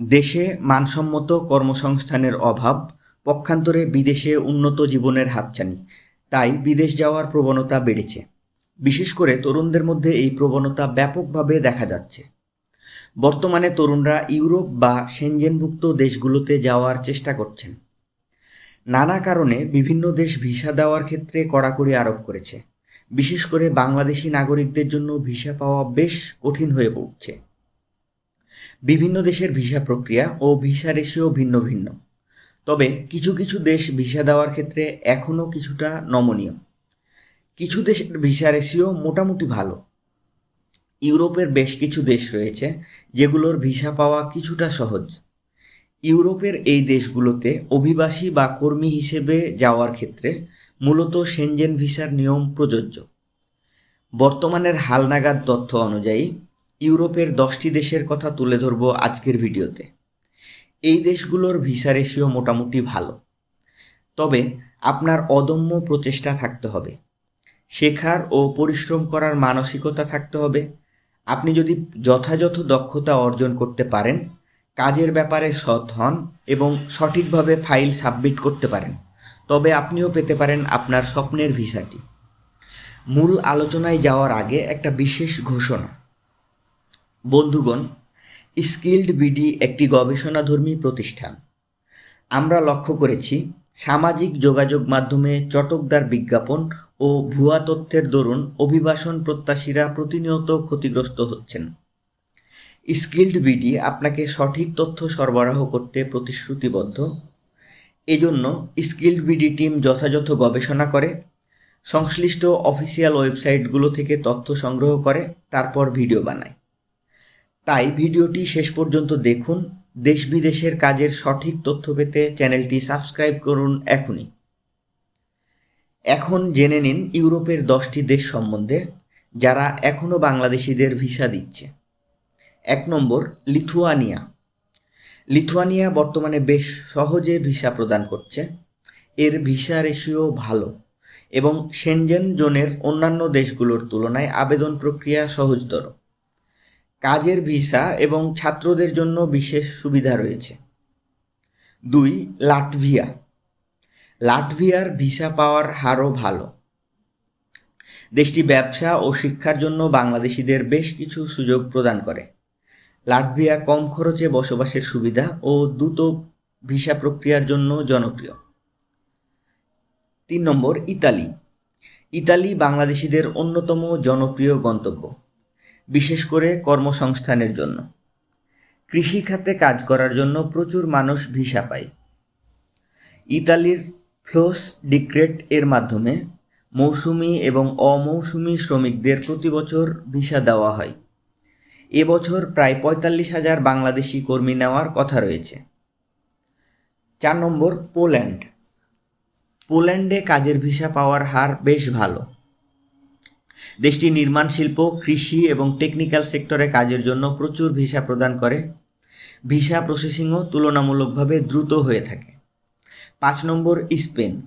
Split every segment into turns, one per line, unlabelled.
দেশে মানসম্মত কর্মসংস্থানের অভাব, পক্ষান্তরে বিদেশে উন্নত জীবনের হাতছানি। তাই বিদেশ যাওয়ার প্রবণতা বেড়েছে। বিশেষ করে তরুণদের মধ্যে এই প্রবণতা ব্যাপকভাবে দেখা যাচ্ছে। বর্তমানে তরুণরা ইউরোপ বা সেনজেনভুক্ত দেশগুলোতে যাওয়ার চেষ্টা করছেন। নানা কারণে বিভিন্ন দেশ ভিসা দেওয়ার ক্ষেত্রে কড়াকড়ি আরোপ করেছে। বিশেষ করে বাংলাদেশি নাগরিকদের জন্য ভিসা পাওয়া বেশ কঠিন হয়ে পড়ছে। বিভিন্ন দেশের ভিসা প্রক্রিয়া ও ভিসা রেশিও ভিন্ন ভিন্ন। তবে কিছু কিছু দেশ ভিসা দেওয়ার ক্ষেত্রে এখনও কিছুটা নমনীয়। কিছু দেশের ভিসা রেশিও মোটামুটি ভালো। ইউরোপের বেশ কিছু দেশ রয়েছে যেগুলোর ভিসা পাওয়া কিছুটা সহজ। ইউরোপের এই দেশগুলোতে অভিবাসী বা কর্মী হিসেবে যাওয়ার ক্ষেত্রে মূলত সেনজেন ভিসার নিয়ম প্রযোজ্য। বর্তমানের হালনাগাদ তথ্য অনুযায়ী ইউরোপের দশটি দেশের কথা তুলে ধরব আজকের ভিডিওতে। এই দেশগুলোর ভিসা রেশিও মোটামুটি ভালো। তবে আপনার অদম্য প্রচেষ্টা থাকতে হবে। শেখার ও পরিশ্রম করার মানসিকতা থাকতে হবে। আপনি যদি যথাযথ দক্ষতা অর্জন করতে পারেন, কাজের ব্যাপারে সৎ হন এবং সঠিকভাবে ফাইল সাবমিট করতে পারেন, তবে আপনিও পেতে পারেন আপনার স্বপ্নের ভিসাটি। মূল আলোচনায় যাওয়ার আগে একটা বিশেষ ঘোষণা। বন্ধুগণ, স্কিল্ড বিডি একটি গবেষণাধর্মী প্রতিষ্ঠান। আমরা লক্ষ্য করেছি, সামাজিক যোগাযোগ মাধ্যমে চটকদার বিজ্ঞাপন ও ভুয়া তথ্যের দরুন অভিবাসন প্রত্যাশীরা প্রতিনিয়ত ক্ষতিগ্রস্ত হচ্ছেন। স্কিল্ড বিডি আপনাকে সঠিক তথ্য সরবরাহ করতে প্রতিশ্রুতিবদ্ধ। এজন্য স্কিল্ড বিডি টিম যথাযথ গবেষণা করে, সংশ্লিষ্ট অফিসিয়াল ওয়েবসাইটগুলো থেকে তথ্য সংগ্রহ করে, তারপর ভিডিও বানায়। তাই ভিডিওটি শেষ পর্যন্ত দেখুন। দেশ বিদেশের কাজের সঠিক তথ্য পেতে চ্যানেলটি সাবস্ক্রাইব করুন এখনই। এখন জেনে নিন ইউরোপের দশটি দেশ সম্বন্ধে, যারা এখনও বাংলাদেশিদের ভিসা দিচ্ছে। এক নম্বর, লিথুয়ানিয়া। লিথুয়ানিয়া বর্তমানে বেশ সহজে ভিসা প্রদান করছে। এর ভিসা রেশিও ভালো এবং সেনজেন জোনের অন্যান্য দেশগুলোর তুলনায় আবেদন প্রক্রিয়া সহজতর। কাজের ভিসা এবং ছাত্রদের জন্য বিশেষ সুবিধা রয়েছে। দুই, লাটভিয়া। লাটভিয়ার ভিসা পাওয়ার হারও ভালো। দেশটি ব্যবসা ও শিক্ষার জন্য বাংলাদেশিদের বেশ কিছু সুযোগ প্রদান করে। লাটভিয়া কম খরচে বসবাসের সুবিধা ও দ্রুত ভিসা প্রক্রিয়ার জন্য জনপ্রিয়। তিন নম্বর, ইতালি। ইতালি বাংলাদেশিদের অন্যতম জনপ্রিয় গন্তব্য। বিশেষ করে কর্মসংস্থানের জন্য। কৃষিখাতে কাজ করার জন্য প্রচুর মানুষ ভিসা পায়। ইতালির ফ্লোস ডিক্রেট এর মাধ্যমে মৌসুমি এবং অমৌসুমি শ্রমিকদের প্রতি বছর ভিসা দেওয়া হয়। এবছর প্রায় পঁয়তাল্লিশ হাজার বাংলাদেশি কর্মী নেওয়ার কথা রয়েছে। চার নম্বর, পোল্যান্ড। পোল্যান্ডে কাজের ভিসা পাওয়ার হার বেশ ভালো। দেশটি নির্মাণ শিল্প, কৃষি এবং টেকনিক্যাল সেক্টরে কাজের জন্য প্রচুর ভিসা প্রদান করে। ভিসা প্রসেসিংও তুলনামূলকভাবে দ্রুত হয়ে থাকে। পাঁচ নম্বর, স্পেন।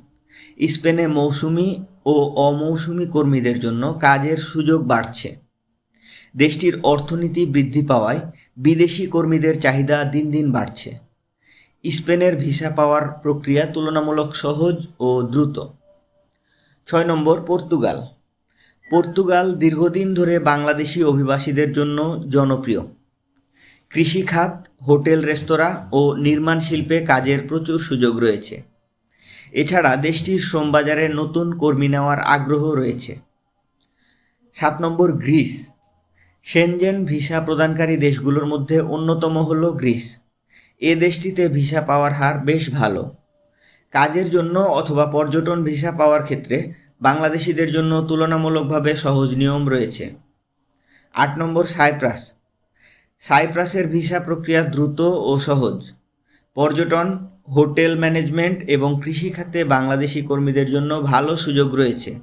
স্পেনে মৌসুমি ও অমৌসুমি কর্মীদের জন্য কাজের সুযোগ বাড়ছে। দেশটির অর্থনীতি বৃদ্ধি পাওয়ায় বিদেশি কর্মীদের চাহিদা দিন দিন বাড়ছে। স্পেনের ভিসা পাওয়ার প্রক্রিয়া তুলনামূলক সহজ ও দ্রুত। ছয় নম্বর, পর্তুগাল। পর্তুগাল দীর্ঘদিন ধরে বাংলাদেশি অভিবাসীদের জন্য জনপ্রিয়। কৃষিখাত হোটেল রেস্তোরাঁ ও নির্মাণ শিল্পে কাজের প্রচুর সুযোগ রয়েছে। এছাড়া দেশটির শ্রমবাজারে নতুন কর্মী নেওয়ার আগ্রহ রয়েছে। সাত নম্বর গ্রিস। সেনজেন ভিসা প্রদানকারী দেশগুলোর মধ্যে অন্যতম হল গ্রিস। এ দেশটিতে ভিসা পাওয়ার হার বেশ ভালো। কাজের জন্য অথবা পর্যটন ভিসা পাওয়ার ক্ষেত্রে বাংলাদেশিদের জন্য তুলনামূলকভাবে সহজ নিয়ম রয়েছে। আট নম্বর, সাইপ্রাস। সাইপ্রাসের ভিসা প্রক্রিয়া দ্রুত ও সহজ। পর্যটন, হোটেল ম্যানেজমেন্ট এবং কৃষিখাতে বাংলাদেশি কর্মীদের জন্য ভালো সুযোগ রয়েছে।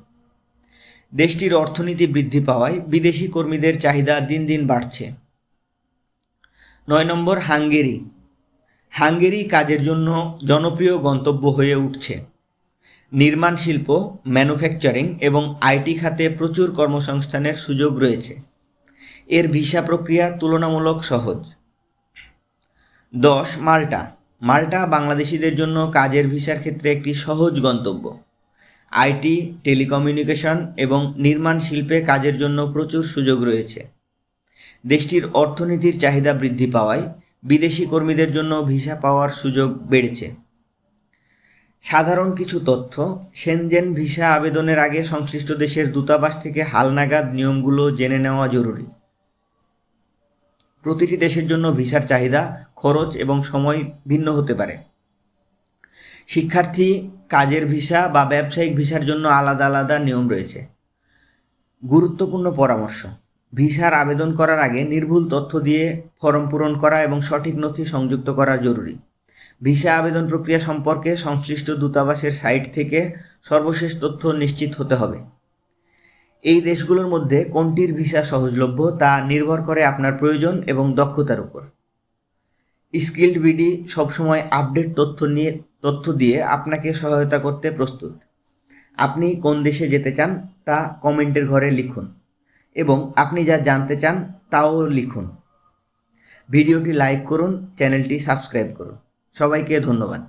দেশটির অর্থনীতি বৃদ্ধি পাওয়ায় বিদেশি কর্মীদের চাহিদা দিন দিন বাড়ছে। নয় নম্বর, হাঙ্গেরি। হাঙ্গেরি কাজের জন্য জনপ্রিয় গন্তব্য হয়ে উঠছে। নির্মাণ শিল্প, ম্যানুফ্যাকচারিং এবং আইটি খাতে প্রচুর কর্মসংস্থানের সুযোগ রয়েছে। এর ভিসা প্রক্রিয়া তুলনামূলক সহজ। দশ, মাল্টা। মাল্টা বাংলাদেশিদের জন্য কাজের ভিসার ক্ষেত্রে একটি সহজ গন্তব্য। আইটি টেলিকমিউনিকেশন এবং নির্মাণ শিল্পে কাজের জন্য প্রচুর সুযোগ রয়েছে। দেশটির অর্থনীতির চাহিদা বৃদ্ধি পাওয়ায় বিদেশি কর্মীদের জন্য ভিসা পাওয়ার সুযোগ বেড়েছে। সাধারণ কিছু তথ্য। সেনজেন ভিসা আবেদনের আগে সংশ্লিষ্ট দেশের দূতাবাস থেকে হালনাগাদ নিয়মগুলো জেনে নেওয়া জরুরি। প্রতিটি দেশের জন্য ভিসার চাহিদা, খরচ এবং সময় ভিন্ন হতে পারে। শিক্ষার্থী কাজের ভিসা বা ব্যবসায়িক ভিসার জন্য আলাদা আলাদা নিয়ম রয়েছে। গুরুত্বপূর্ণ পরামর্শ। ভিসার আবেদন করার আগে নির্ভুল তথ্য দিয়ে ফর্ম পূরণ করা এবং সঠিক নথি সংযুক্ত করা জরুরি। ভিসা আবেদন প্রক্রিয়া সম্পর্কে সংশ্লিষ্ট দূতাবাসের সাইট থেকে সর্বশেষ তথ্য নিশ্চিত হতে হবে। এই দেশগুলোর মধ্যে কোনটির ভিসা সহজলভ্য তা নির্ভর করে আপনার প্রয়োজন এবং দক্ষতার উপর। স্কিল্ড বিডি সবসময় আপডেট তথ্য নিয়ে তথ্য দিয়ে আপনাকে সহায়তা করতে প্রস্তুত। আপনি কোন দেশে যেতে চান তা কমেন্টের ঘরে লিখুন এবং আপনি যা জানতে চান তাও লিখুন। ভিডিওটি লাইক করুন, চ্যানেলটি সাবস্ক্রাইব করুন। সবাইকে ধন্যবাদ।